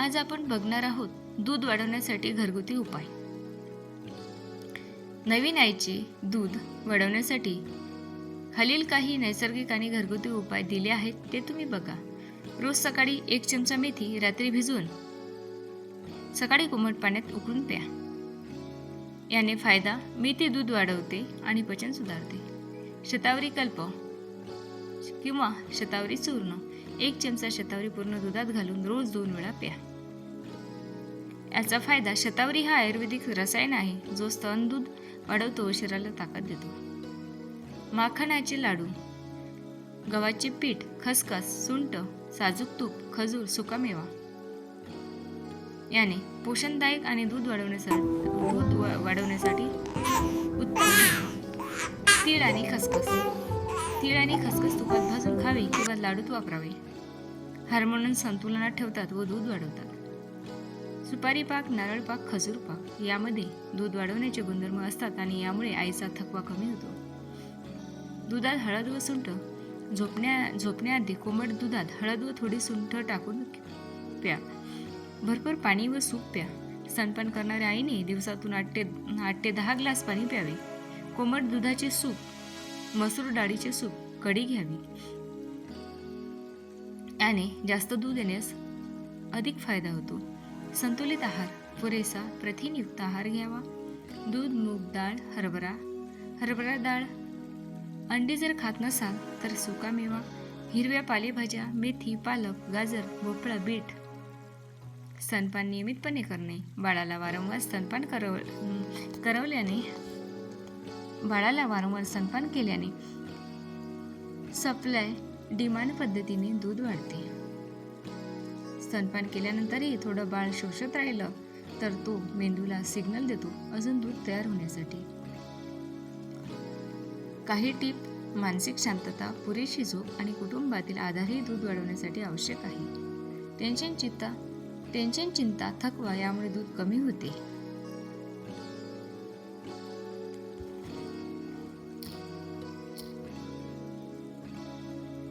आज आपण बघणार आहोत दूध वाढवण्यासाठी घरगुती उपाय. नवीन आईचे दूध वाढवण्यासाठी खालील काही नैसर्गिक आणि घरगुती उपाय दिले आहेत ते तुम्ही बघा. रोज सकाळी एक चमचा मेथी रात्री भिजवून सकाळी कोमट पाण्यात उकळून प्या. याने फायदा मेथी दूध वाढवते आणि पचन सुधारते. शतावरी कल्प किंवा शतावरी चूर्ण. एक चमचा शतावरी पूर्ण दुधात घालून रोज दोन वेळा प्या. याचा फायदा शतावरी हा आयुर्वेदिक रसायन आहे जो स्तन दूध वाढवतो व शरीराला ताकद देतो. माखणाचे लाडू. गव्हाचे पीठ खसखस सुंट साजूक तूप खजूर सुकामेवा. याने पोषणदायक आणि दूध वाढवण्यासाठी दूध वा- वाढवण्यासाठी उत्तम तीळ आणि खसखस. तीळ आणि खसखस तुपात भाजून खावे किंवा लाडूत वापरावे. हार्मोन संतुलनात ठेवतात व दूध वाढवतात. सुपारी पाक नारळ पाक खजूर पाक यामध्ये दूध वाढवण्याचे गुणधर्म असतात आणि यामुळे आईचा थकवा कमी होतो. दुधात हळद व सुंठ. झोपण्या झोपण्याआधी कोमट दुधात हळद व थोडी सुंठ टाकून प्या. भरपूर पाणी व सूप प्या. स्तनपान करणाऱ्या आईने दिवसातून आठ ते आठ ते दहा ग्लास पाणी प्यावे. कोमट दुधाचे सूप मसूर डाळीचे सूप कढी घ्यावी. याने जास्त दूध येण्यास अधिक फायदा होतो. संतुलित आहार पुरेसा प्रथिनयुक्त आहार घ्यावा. दूध मूग डाळ हरभरा. हरभरा डाळ अंडी जर खात नसाल तर सुकामेवा हिरव्या पालेभाज्या मेथी पालक गाजर भोपळा बीट. स्तनपान नियमितपणे करणे. बाळाला वारंवार स्तनपान करव करवल्याने बाळाला वारंवार स्तनपान केल्याने सप्लाय डिमांड पद्धतीने दूध वाढते. स्तनपान केल्यानंतरही थोडं बाळ शोषत राहिलं तर तो मेंदूला सिग्नल देतो अजून दूध तयार होण्यासाठी. काही टीप मानसिक शांतता पुरेशी झोप आणि कुटुंबातील आधारही दूध वाढवण्यासाठी आवश्यक आहे. टेन्शन चिंता टेन्शन चिंता थकवा यामुळे दूध कमी होते.